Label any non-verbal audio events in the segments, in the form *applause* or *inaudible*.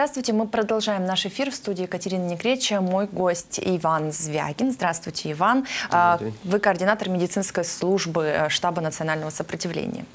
Здравствуйте, мы продолжаем наш эфир в студии Екатерины Некреча. Мой гость Иван Звягин. Здравствуйте, Иван. А, вы координатор медицинской службы э, штаба национального сопротивления.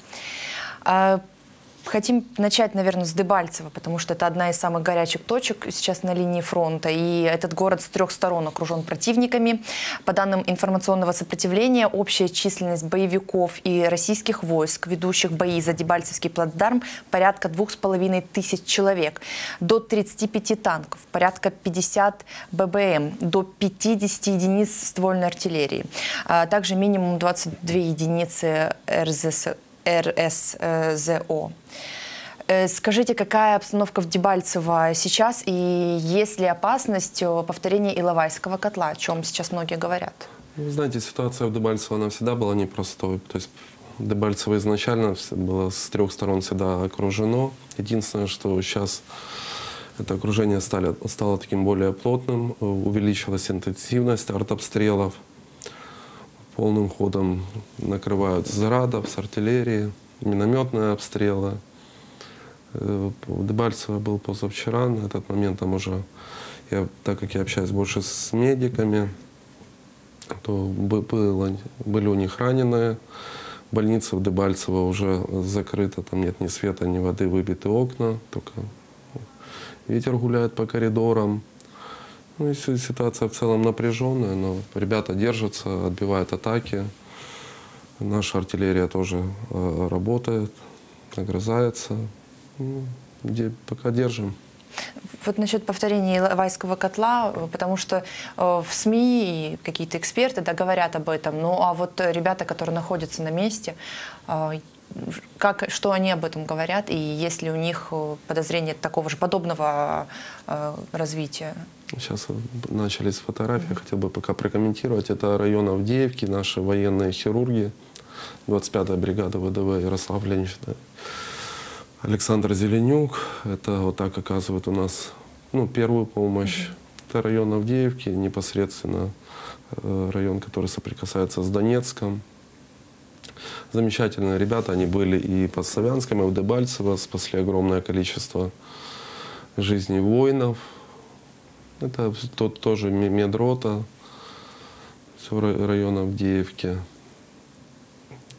Хотим начать, наверное, с Дебальцева, потому что это одна из самых горячих точек сейчас на линии фронта. И этот город с трех сторон окружен противниками. По данным информационного сопротивления, общая численность боевиков и российских войск, ведущих бои за Дебальцевский плацдарм, порядка двух с половиной тысяч человек. До 35 танков, порядка 50 ББМ, до 50 единиц ствольной артиллерии. А также минимум 22 единицы РЗС, РСЗО. Э, скажите, какая обстановка в Дебальцево сейчас и есть ли опасность повторения Иловайского котла, о чем сейчас многие говорят? Вы знаете, ситуация в Дебальцево, она всегда была непростой. То есть Дебальцево изначально было с трех сторон всегда окружено. Единственное, что сейчас это окружение стали, стало таким более плотным, увеличилась интенсивность артобстрелов полным ходом накрывают с с артиллерии, минометные обстрелы. Э, Дебальцево был позавчера, на этот момент там уже, я, так как я общаюсь больше с медиками, то было, были у них раненые. Больница в Дебальцево уже закрыта, там нет ни света, ни воды, выбиты окна, только ветер гуляет по коридорам. Ну, ситуация в целом напряженная, но ребята держатся, отбивают атаки. Наша артиллерия тоже э, работает, огрызается. Ну, где, пока держим. Вот насчет повторения Иловайского котла, потому что э, в СМИ какие-то эксперты да, говорят об этом. Ну а вот ребята, которые находятся на месте, э, как, что они об этом говорят, и есть ли у них э, подозрение такого же подобного э, развития? Сейчас начались фотографии, mm-hmm. хотел бы пока прокомментировать. Это район Авдеевки, наши военные хирурги, 25-я бригада ВДВ Ярослав Ленич, Александр Зеленюк. Это вот так оказывают у нас ну, первую помощь. Mm-hmm. Это район Авдеевки, непосредственно э, район, который соприкасается с Донецком. Замечательные ребята, они были и под Славянском, и в Дебальцево, спасли огромное количество жизней воинов. Это тот тоже медрота, все район Авдеевки.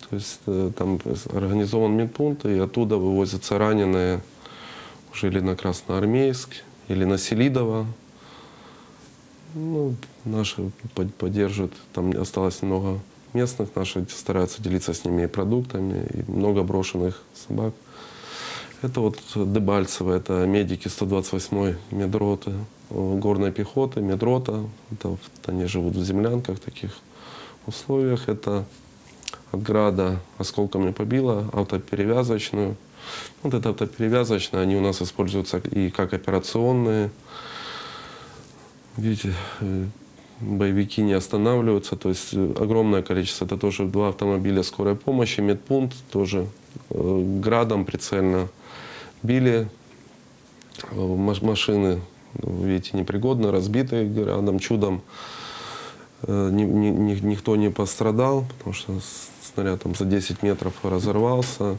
То есть э, там организован медпункт, и оттуда вывозятся раненые уже или на Красноармейск, или на Селидово. Ну, наши поддерживают, там осталось немного местных, наши стараются делиться с ними и продуктами, и много брошенных собак. Это вот Дебальцево, это медики 128-й медроты, горной пехоты, медрота. Это, вот они живут в землянках, таких условиях. Это от града осколками побило автоперевязочную. Вот эта автоперевязочная, они у нас используются и как операционные. Видите, э, боевики не останавливаются, то есть э, огромное количество, это тоже два автомобиля скорой помощи, медпункт тоже э, градом прицельно били, э, машины, видите, непригодны, разбитые градом, чудом ни, ни, никто не пострадал, потому что снаряд там за 10 метров разорвался.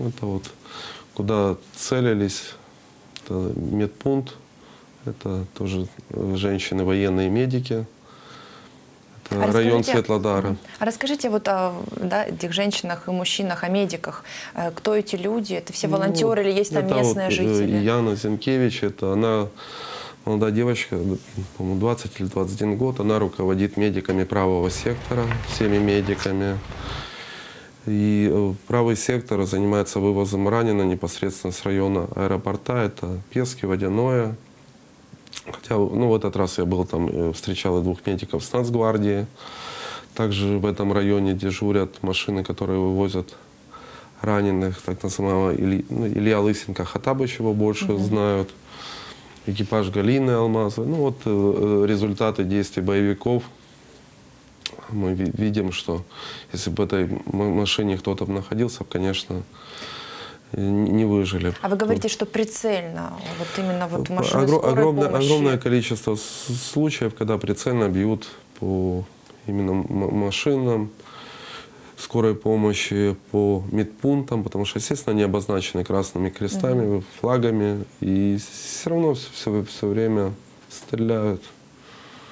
Это вот куда целились, это медпункт, это тоже э, женщины, военные медики. Это а район Светлодара. А расскажите вот о да, этих женщинах и мужчинах, о медиках. Э, кто эти люди? Это все ну, волонтеры ну, или есть там местные вот, э, жители? Яна Зинкевич, это она молодая девочка, по-моему, 20 или 21 год. Она руководит медиками правого сектора, всеми медиками. И правый сектор занимается вывозом раненых непосредственно с района аэропорта. Это Пески, Водяное, Хотя, ну, в этот раз я был там, э, встречал и двух медиков с Нацгвардии. Также в этом районе дежурят машины, которые вывозят раненых, так называемого Илья, ну, Илья Лысенко, Хатабыч его больше mm-hmm. знают. Экипаж Галины Алмазы. Ну вот э, э, результаты действий боевиков. Мы видим, что если бы в этой машине кто-то находился, конечно, не выжили. А вы говорите, что прицельно, вот именно вот машины Огр- огромное, огромное количество случаев, когда прицельно бьют по именно машинам. скорой помощи по медпунктам, потому что, естественно, они обозначены красными крестами, флагами, и все равно все, все время стреляют.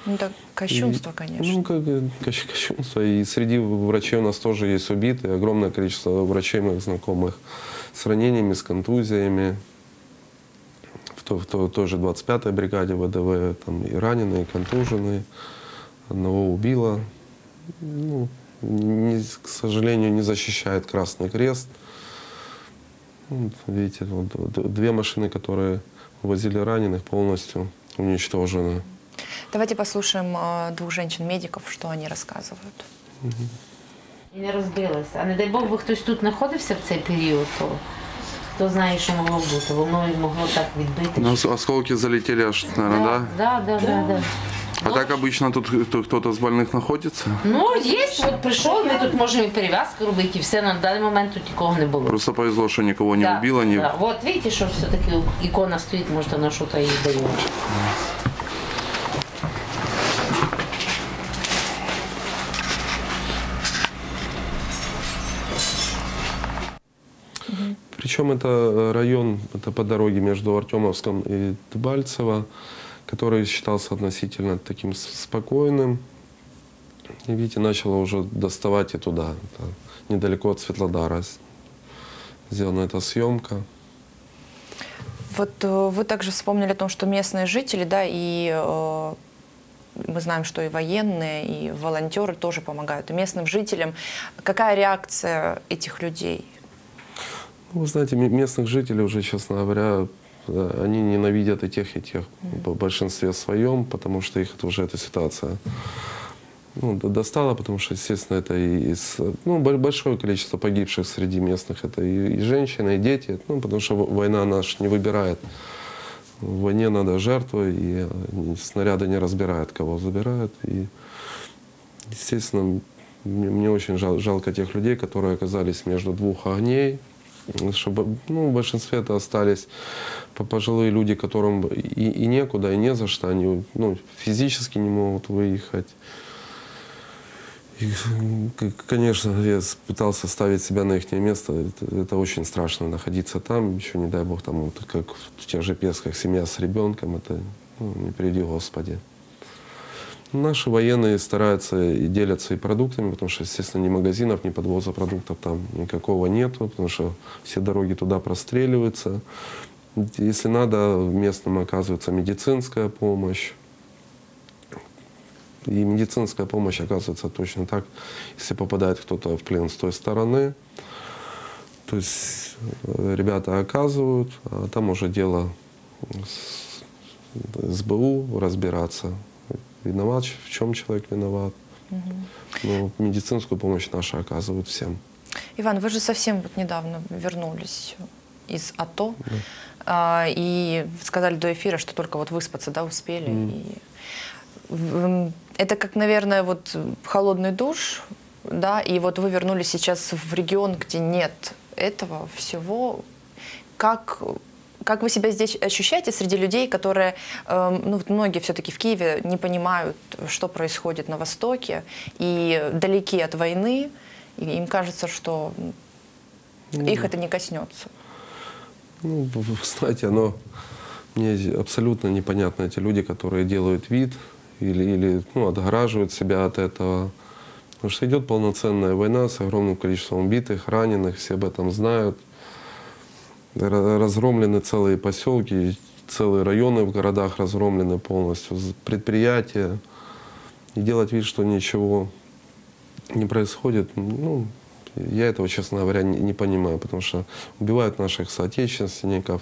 Ну, это кощунство, И, конечно. Ну, как кощ- кощунство. И среди врачей у нас тоже есть убитые. Огромное количество врачей моих знакомых с ранениями, с контузиями. В, то, в то- той же 25-й бригаде ВДВ там и раненые, и контуженные. Одного убило. Ну, не- к сожалению, не защищает Красный Крест. Вот, видите, вот две машины, которые возили раненых, полностью уничтожены. Давайте послушаем э, двух женщин-медиков, что они рассказывают. І не розбилася. А не дай Бог би хтось тут знаходився в цей період, то хто знає, що могло бути. Воно і могло так відбити. Ну, с- осколки залетели аж, наверное, да? Да, да, да, да. А так обычно тут кто- кто-то с больных находится? Ну, є, от прийшов, ми тут можемо і перев'язку робити, і все, на даний момент тут нікого не було. Просто повезло, что никого не Да, убило. Не... да. Вот видите, что все-таки икона стоит, может она что-то и дает. Причем это э, район, это по дороге между Артемовском и Дебальцево, который считался относительно таким спокойным. И видите, начало уже доставать и туда. Это недалеко от Светлодара сделана эта съемка. Вот э, вы также вспомнили о том, что местные жители, да, и э, мы знаем, что и военные, и волонтеры тоже помогают, местным жителям. Какая реакция этих людей? Ну, Вы знаете, ме- местных жителей уже, честно говоря, э, они ненавидят и тех, и тех в большинстве своем, потому что их это уже эта ситуация ну, достала, потому что, естественно, это и из, ну, бо- большое количество погибших среди местных, это и, и женщины, и дети, ну, потому что война наш не выбирает. В войне надо жертвы, и э, снаряды не разбирают, кого забирают. И, естественно, мне, мне очень жал- жалко тех людей, которые оказались между двух огней, чтобы, ну, в большинстве это остались по- пожилые люди, которым и, и некуда, и не за что, они ну, физически не могут выехать. И, конечно, я пытался ставить себя на их место. Это, это очень страшно находиться там. Еще, не дай бог, там, вот, как в тех же Песках, семья с ребенком. Это ну, не приведи Господи. Наши военные стараются и делятся и продуктами, потому что, естественно, ни магазинов, ни подвоза продуктов там никакого нету, потому что все дороги туда простреливаются. Если надо, местным оказывается медицинская помощь. И медицинская помощь оказывается точно так, если попадает кто-то в плен с той стороны. То есть э, ребята оказывают, а там уже дело с СБУ разбираться. Виноват, в чем человек виноват. Но медицинскую помощь наши оказывают всем. Иван, вы же совсем вот недавно вернулись из АТО а, и сказали до эфира, что только вот выспаться, да, успели. И в- м, это как, наверное, вот холодный душ, да, и вот вы вернулись сейчас в регион, где нет этого всего. Как как вы себя здесь ощущаете среди людей, которые, эм, ну, многие все-таки в Киеве не понимают, что происходит на Востоке, и далеки от войны, и им кажется, что м, их это не коснется. Ну, *laughs* знаете, оно мне абсолютно непонятно эти люди, которые делают вид или, или ну, отгораживают себя от этого. Потому что идет полноценная война с огромным количеством убитых, раненых, все об этом знают. Ра- Разгромлены целые поселки, целые районы в городах разгромлены полностью, предприятия. И делать вид, что ничего не происходит, ну, я этого, честно говоря, не, не понимаю, потому что убивают наших соотечественников,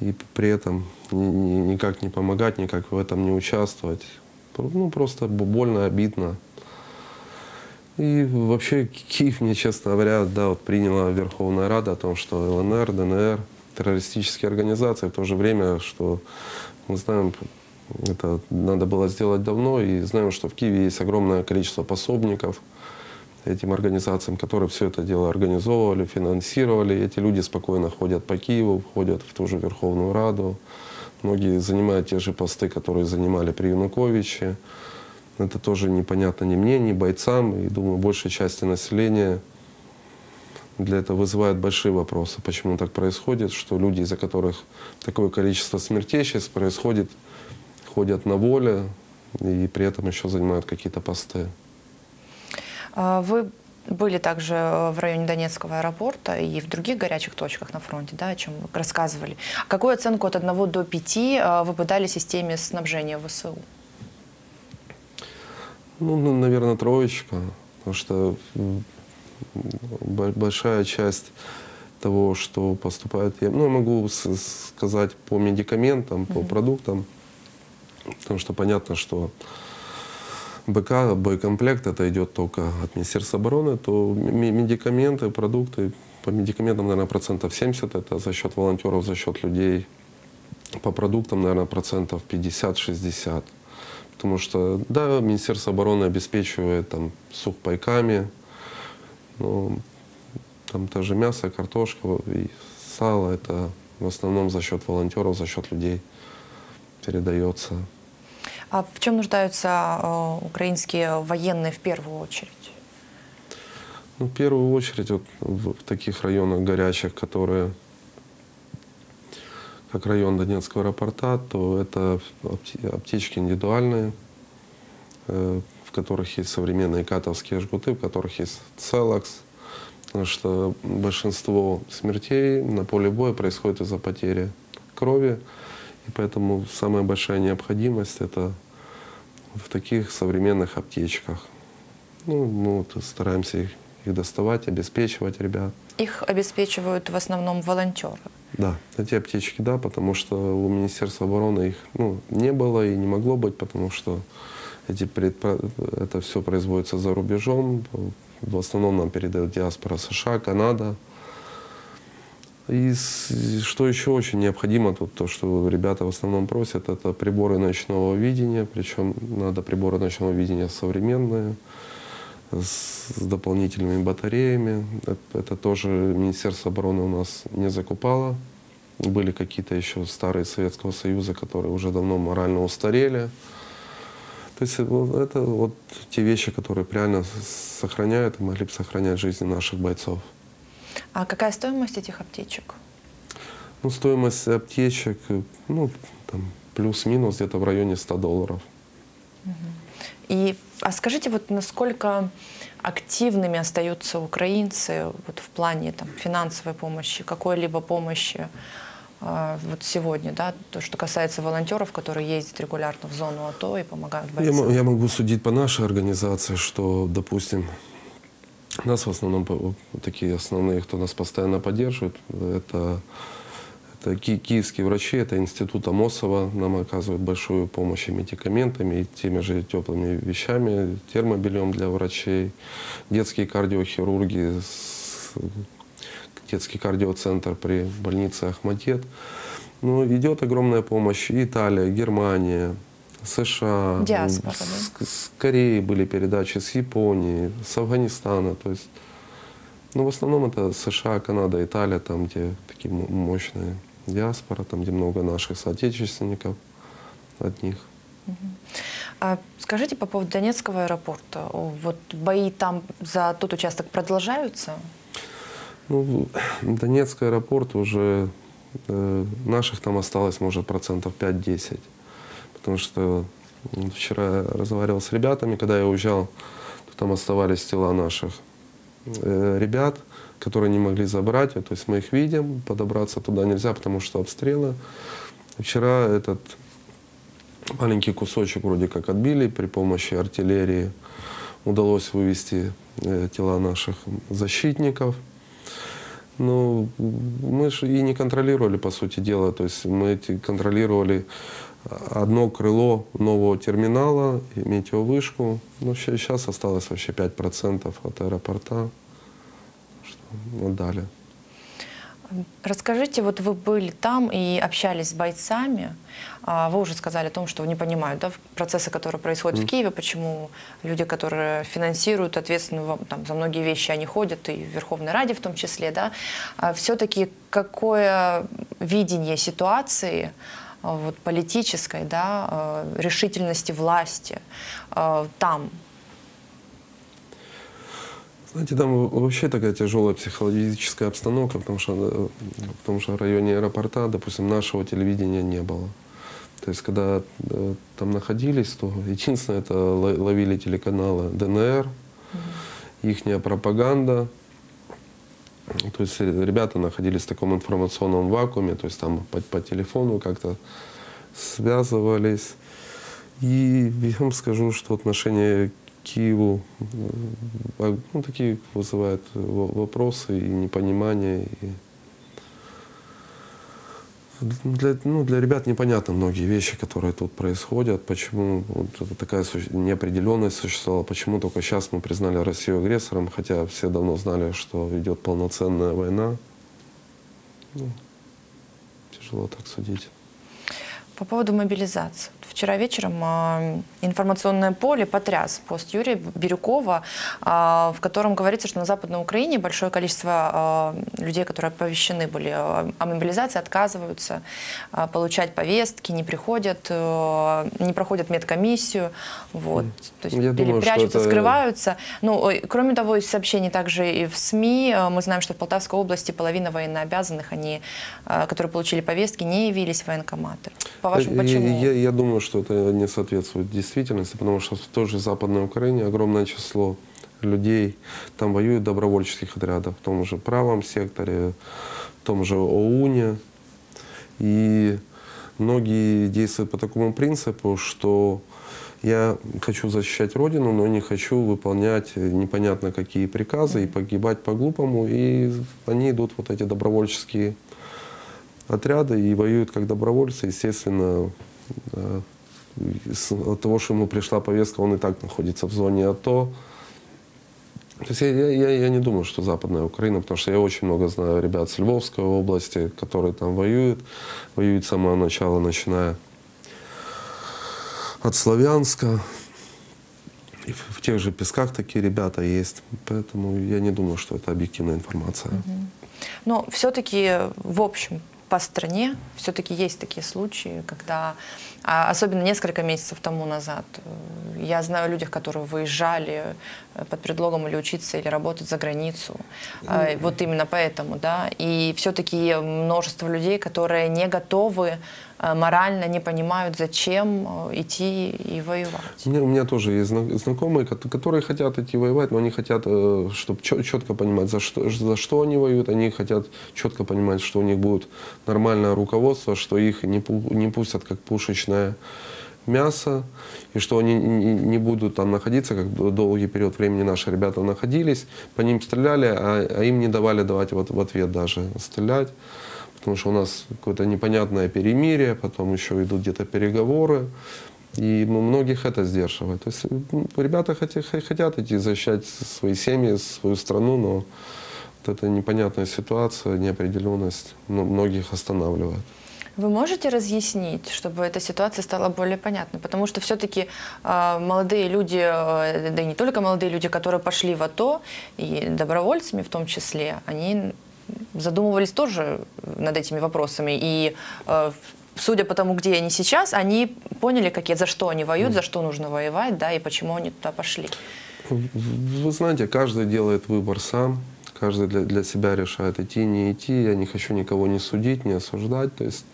и при этом ни- ни- никак не помогать, никак в этом не участвовать. Ну, просто больно, обидно. И вообще Ки- Киев мне, честно говоря, да, вот приняла Верховная Рада о том, что ЛНР, ДНР, террористические организации, в то же время, что мы знаем, это надо было сделать давно, и знаем, что в Киеве есть огромное количество пособников этим организациям, которые все это дело организовывали, финансировали. Эти люди спокойно ходят по Киеву, входят в ту же Верховную Раду. Многие занимают те же посты, которые занимали при Януковиче. Это тоже непонятно ни мне, ни бойцам, и, думаю, большей части населения. Для этого вызывает большие вопросы, почему так происходит, что люди, из-за которых такое количество смертей сейчас происходит, ходят на воле и при этом еще занимают какие-то посты. А, Вы были также в районе Донецкого аэропорта и в других горячих точках на фронте, да, о чем вы рассказывали. Какую оценку от 1 до 5 вы бы дали системе снабжения ВСУ? Ну, ну, наверное, троечка, потому что большая часть того, что поступает, я, ну, я могу сказать по медикаментам, по продуктам, потому что понятно, что БК, боекомплект, это идет только от Министерства обороны, то медикаменты, продукты, по медикаментам, наверное, процентов 70 это за счет волонтеров, за счет людей. По продуктам, наверное, процентов 50-60. Потому что, да, Министерство обороны обеспечивает там сухпайками, но там тоже мясо, картошка и сало, это в основном за счет волонтеров, за счет людей передается. А в чем нуждаются э, украинские военные в первую очередь? Ну, в первую очередь вот в, в таких районах горячих, которые как район Донецкого аэропорта, то это апте- аптечки индивидуальные, э, в которых есть современные катовские жгуты, в которых есть целакс, потому что большинство смертей на поле боя происходит из-за потери крови, и поэтому самая большая необходимость это в таких современных аптечках. Ну, вот стараемся их, их доставать, обеспечивать ребят. Их обеспечивают в основном волонтеры. Да, эти аптечки, да, потому что у Министерства обороны их ну, не было и не могло быть, потому что эти предпро- это все производится за рубежом. В основном нам передают диаспора США, Канада. И что еще очень необходимо, тут то, что ребята в основном просят, это приборы ночного видения, причем надо приборы ночного видения современные, с, дополнительными батареями. Это, тоже Министерство обороны у нас не закупало. Были какие-то еще старые Советского Союза, которые уже давно морально устарели. То есть вот это вот те вещи, которые реально сохраняют и могли бы сохранять жизни наших бойцов. А какая стоимость этих аптечек? Ну, стоимость аптечек, э, ну, там, плюс-минус где-то в районе 100 долларов. И, а скажите, вот насколько активными остаются украинцы вот в плане там, финансовой помощи, какой-либо помощи э, вот сегодня, да, то, что касается волонтеров, которые ездят регулярно в зону АТО и помогают Я, я могу судить по нашей организации, что, допустим, нас в основном такие основные, кто нас постоянно поддерживает, это, это ки- киевские врачи, это институт Амосова, нам оказывают большую помощь и медикаментами, и теми же теплыми вещами, термобельем для врачей, детские кардиохирурги, детский кардиоцентр при больнице Ахматет. Ну, идет огромная помощь. Италия, Германия, США. Диаспора, с, да? с Кореи были передачи, с Японии, с Афганистана. То есть, ну, в основном это США, Канада, Италия, там, где такие мощные диаспора, там, где много наших соотечественников от них. А скажите по поводу Донецкого аэропорта. Вот бои там за тот участок продолжаются? Ну, *clears throat* Донецкий аэропорт уже э, наших там осталось, может, процентов 5-10. Потому что вчера я разговаривал с ребятами, когда я уезжал, то там оставались тела наших э, ребят, которые не могли забрать. То есть мы их видим, подобраться туда нельзя, потому что обстрелы. Вчера этот маленький кусочек вроде как отбили при помощи артиллерии. Удалось вывести э, тела наших защитников. Ну, мы же и не контролировали, по сути дела. То есть мы контролировали одно крыло нового терминала, метеовышку. Ну, сейчас осталось вообще 5% от аэропорта. Отдали. Расскажите, вот вы были там и общались с бойцами. А, Вы уже сказали о том, что не понимают да, процессы, которые происходят в Киеве, почему люди, которые финансируют, ответственны там, за многие вещи, они ходят, и в Верховной Раде в том числе. Да? Все-таки какое видение ситуации вот, политической да, решительности власти там? Знаете, там вообще такая тяжелая психологическая обстановка, потому что, потому что в районе аэропорта, допустим, нашего телевидения не было. То есть, когда э, там находились, то *laughs* единственное, это ловили телеканалы ДНР, mm-hmm. ихняя пропаганда. То есть э, ребята находились в таком информационном вакууме, то есть там по, по телефону как-то связывались. И я вам скажу, что отношение Киеву э, ну, такие вызывают вопросы и непонимание. И для, ну, для ребят непонятны многие вещи, которые тут происходят, почему вот такая неопределенность существовала, почему только сейчас мы признали Россию агрессором, хотя все давно знали, что идет полноценная война. Ну, тяжело так судить. По поводу мобилизации. Вчера вечером э, информационное поле потряс пост Юрия Бирюкова, э, в котором говорится, что на Западной Украине большое количество э, людей, которые оповещены были о мобилизации, отказываются получать повестки, не приходят, не проходят медкомиссию, вот, то есть, или думаю, прячутся, это... скрываются. Ну, кроме того, из сообщений также и в СМИ мы знаем, что в Полтавской области половина военнообязанных, они, которые получили повестки, не явились в военкоматы. По-вашему, почему? Я, я думаю, что это не соответствует действительности, потому что в той же Западной Украине огромное число людей там воюют добровольческих отрядах, в том же правом секторе, в том же ОУНе. И многие действуют по такому принципу, что я хочу защищать Родину, но не хочу выполнять непонятно какие приказы и погибать по-глупому. И они идут вот эти добровольческие отряды и воюют как добровольцы. Естественно, от того, что ему пришла повестка, он и так находится в зоне АТО. То есть я, я, я не думаю, что Западная Украина, потому что я очень много знаю ребят с Львовской области, которые там воюют, воюют с самого начала, начиная от Славянска. И в, в тех же Песках такие ребята есть. Поэтому я не думаю, что это объективная информация. Но все-таки, в общем, по стране все-таки есть такие случаи, когда, а, особенно несколько месяцев тому назад, э, я знаю о людях, которые выезжали э, под предлогом или учиться, или работать за границу. Mm-hmm. Вот именно поэтому, да. И все-таки множество людей, которые не готовы морально не понимают, зачем э, идти и воевать. Меня, у меня тоже есть знакомые, которые хотят идти воевать, но они хотят, э, чтобы четко понимать, за что, за что они воюют. Они хотят четко понимать, что у них будет нормальное руководство, что их не, не пустят как пушечное мясо, и что они не будут там находиться, как долгий период времени наши ребята находились, по ним стреляли, а, а им не давали давать вот в ответ даже стрелять потому что у нас какое-то непонятное перемирие, потом еще идут где-то переговоры, и многих это сдерживает. То есть ребята хотят, хотят идти защищать свои семьи, свою страну, но вот эта непонятная ситуация, неопределенность многих останавливает. Вы можете разъяснить, чтобы эта ситуация стала более понятной? Потому что все-таки э, а, молодые люди, э, да и не только молодые люди, которые пошли в АТО, и добровольцами в том числе, они задумывались тоже над этими вопросами. И э, судя по тому, где они сейчас, они поняли, какие, за что они воюют, за что нужно воевать, да, и почему они туда пошли. Вы знаете, каждый делает выбор сам, каждый для, для себя решает идти, не идти. Я не хочу никого не судить, не осуждать. То есть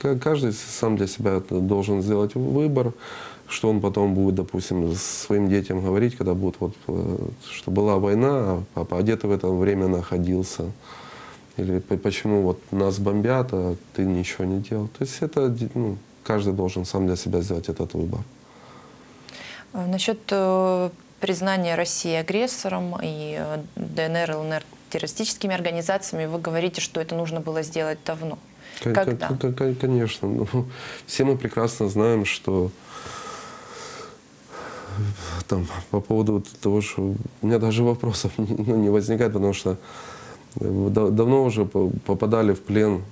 каждый сам для себя должен сделать выбор что он потом будет, допустим, своим детям говорить, когда будет вот, э, что была война, а папа, где ты в это время находился? Или почему вот нас бомбят, а ты ничего не делал? То есть это ну, каждый должен сам для себя сделать этот выбор. А насчет э, признания России агрессором и э, ДНР ЛНР террористическими организациями, вы говорите, что это нужно было сделать давно. Когда? Конечно. Ну, все мы прекрасно знаем, что там, по поводу того, что у меня даже вопросов *laughs* ну, не возникает, потому что э, давно уже попадали в плен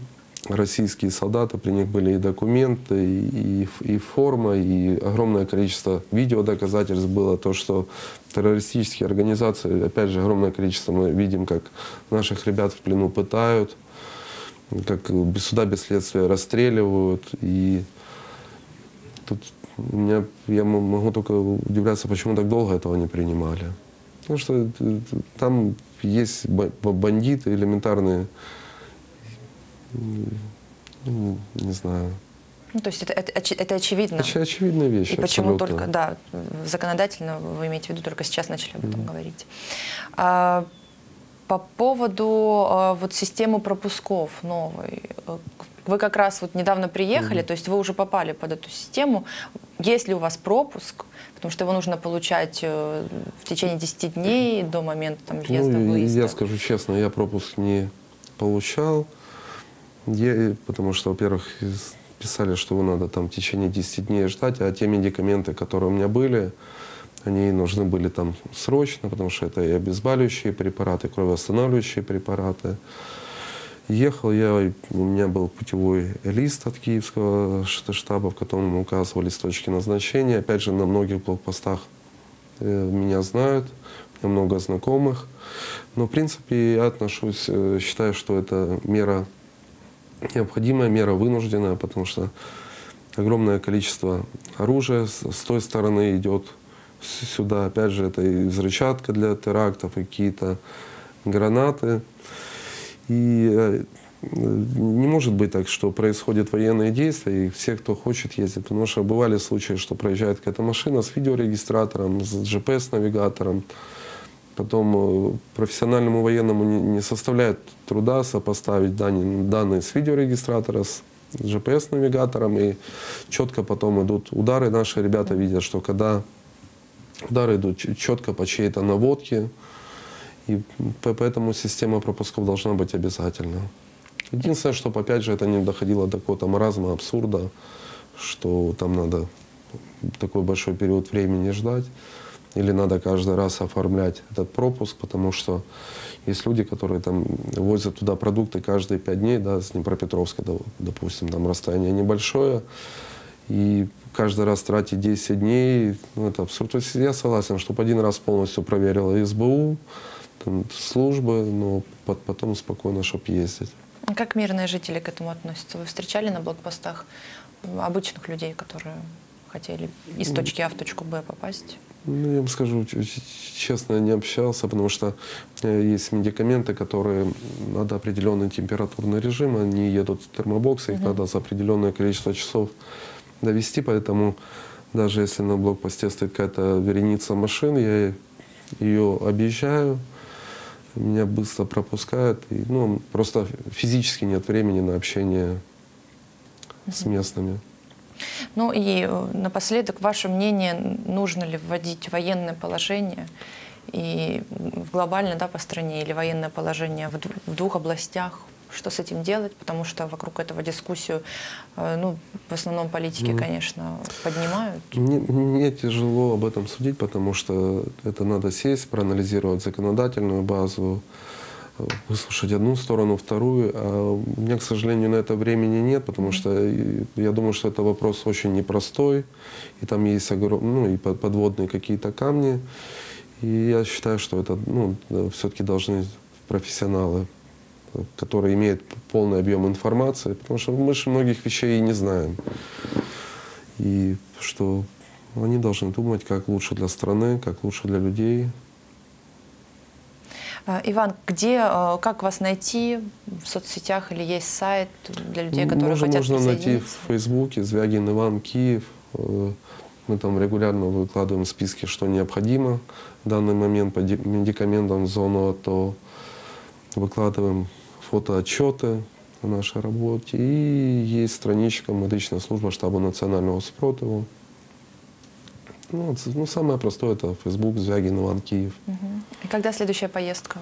российские солдаты, при них были и документы, и, и форма, и огромное количество видеодоказательств было то, что террористические организации, опять же, огромное количество мы видим, как наших ребят в плену пытают. Как без суда, без следствия расстреливают. И тут меня, я могу только удивляться, почему так долго этого не принимали. Потому что э, там есть бандиты элементарные, ну, не знаю. Ну, то есть это, это, это очевидно. Это очевидная вещь. И почему абсолютно. только, да, законодательно вы имеете в виду, только сейчас начали об этом mm-hmm. говорить. А, по поводу а, вот системы пропусков новой. Вы как раз вот недавно приехали, mm-hmm. то есть вы уже попали под эту систему. Есть ли у вас пропуск? Потому что его нужно получать э, в течение 10 дней до момента там, въезда, ну, выезда. Я скажу честно, я пропуск не получал. Я, потому что, во-первых, писали, что его надо там в течение 10 дней ждать, а те медикаменты, которые у меня были, они нужны были там срочно, потому что это и обезболивающие препараты, и кровоостанавливающие препараты. Ехал я, у меня был путевой лист от киевского штаба, в котором указывались точки назначения. Опять же, на многих блокпостах э, меня знают, у меня много знакомых. Но, в принципе, я отношусь, э, считаю, что это мера необходимая, мера вынужденная, потому что огромное количество оружия с той стороны идет сюда. Опять же, это и взрывчатка для терактов, и какие-то гранаты. И э, не может быть так, что происходят военные действия, и все, кто хочет, ездят. Потому что бывали случаи, что проезжает какая-то машина с видеорегистратором, с GPS-навигатором. Потом э, профессиональному военному не составляет труда сопоставить данные, данные с видеорегистратора, с GPS-навигатором, и четко потом идут удары. Наши ребята видят, что когда удары идут четко по чьей-то наводке, и поэтому система пропусков должна быть обязательна. Единственное, чтобы, опять же, это не доходило до какого-то маразма, абсурда, что там надо такой большой период времени ждать, или надо каждый раз оформлять этот пропуск, потому что есть люди, которые там возят туда продукты каждые пять дней, да, с Днепропетровска, допустим, там расстояние небольшое, и каждый раз тратить 10 дней, ну, это абсурд. То есть я согласен, чтобы один раз полностью проверила СБУ, там, службы, но потом спокойно, чтобы ездить. А как мирные жители к этому относятся? Вы встречали на блокпостах обычных людей, которые хотели из точки А в точку Б попасть? Ну, я вам скажу честно, не общался, потому что э, есть медикаменты, которые надо определенный температурный режим, они едут в термобоксы, их угу. надо за определенное количество часов довести, поэтому даже если на блокпосте стоит какая-то вереница машин, я ее объезжаю, меня быстро пропускают, и, ну, просто физически нет времени на общение с местными. Ну и э, напоследок, ваше мнение, нужно ли вводить военное положение и в глобально да, по стране или военное положение в, в двух областях? Что с этим делать? Потому что вокруг этого дискуссию, э, ну, в основном политики, mm. конечно, поднимают. Мне, мне тяжело об этом судить, потому что это надо сесть, проанализировать законодательную базу, выслушать одну сторону, вторую. А у меня, к сожалению, на это времени нет, потому что я думаю, что это вопрос очень непростой, и там есть огром... ну, и подводные какие-то камни. И я считаю, что это ну, все-таки должны профессионалы, которые имеют полный объем информации, потому что мы же многих вещей и не знаем. И что они должны думать, как лучше для страны, как лучше для людей, Э, Иван, где, э, как вас найти в соцсетях или есть сайт для людей, которые Можно, хотят можно найти в Фейсбуке Звягин Иван Киев. Э, мы там регулярно выкладываем списки, что необходимо в данный момент по медикаментам в зону АТО. Выкладываем фотоотчеты о нашей работе. И есть страничка «Медичная служба штаба национального спротиву». Ну, ну, самое простое это Facebook, Звягин, Иван, Киев. Угу. И когда следующая поездка?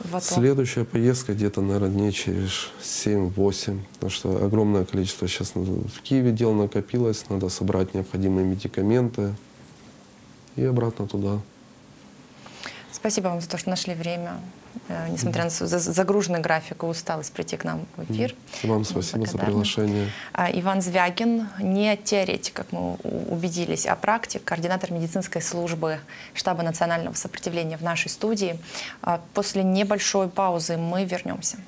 В АТО? Следующая поездка где-то, наверное, дней через 7-8, потому что огромное количество сейчас в Киеве дел накопилось, надо собрать необходимые медикаменты и обратно туда. Спасибо вам за то, что нашли время, несмотря на загруженный график и усталость, прийти к нам в эфир. Вам спасибо за приглашение. А, Иван Звягин не теоретик, как мы убедились, а практик, координатор медицинской службы штаба национального сопротивления в нашей студии. А, после небольшой паузы мы вернемся.